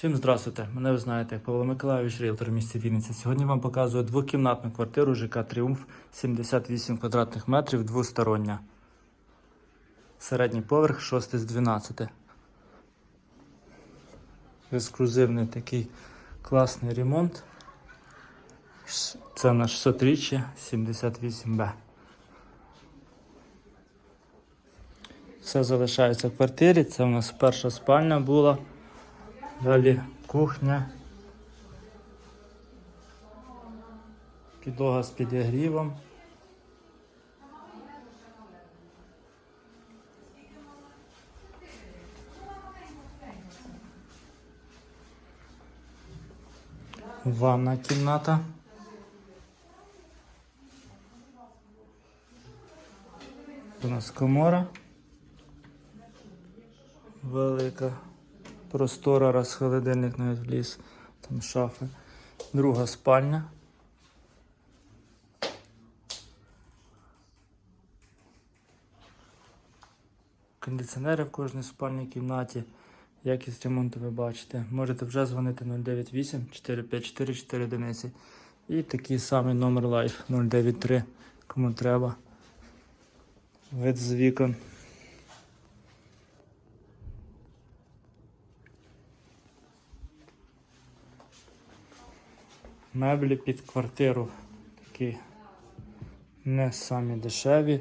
Всім здравствуйте. Мене ви знаєте, Павло Миколайович, ріелтор в місті Вінниця. Сьогодні вам показую двокімнатну квартиру ЖК Тріумф 78 квадратних метрів, двостороння. Середній поверх 6 з 12. Ексклюзивний такий класний ремонт. Це на 600 річчя 78Б. Все залишається в квартирі. Це у нас перша спальня була. Далі кухня. Підлога з підігрівом. Ванна кімната. У нас комора. Велика. Простора, раз холодильник навіть вліз. Там шафи. Друга спальня. Кондиціонери в кожній спальній кімнаті. Якість ремонту ви бачите. Можете вже дзвонити 098 454 4 одиниці. І такий самий номер лайф 093, кому треба. Вид з вікон. Меблі під квартиру такі не самі дешеві.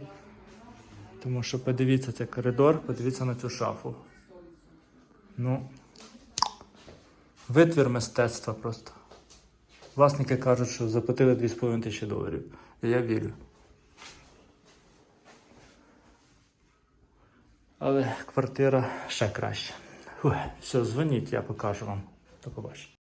Тому що подивіться цей коридор, подивіться на цю шафу. Ну, витвір мистецтва просто. Власники кажуть, що заплатили 2,5 тисячі доларів. Я вірю. Але квартира ще краще. Фух, все, дзвоніть, я покажу вам. До побачення.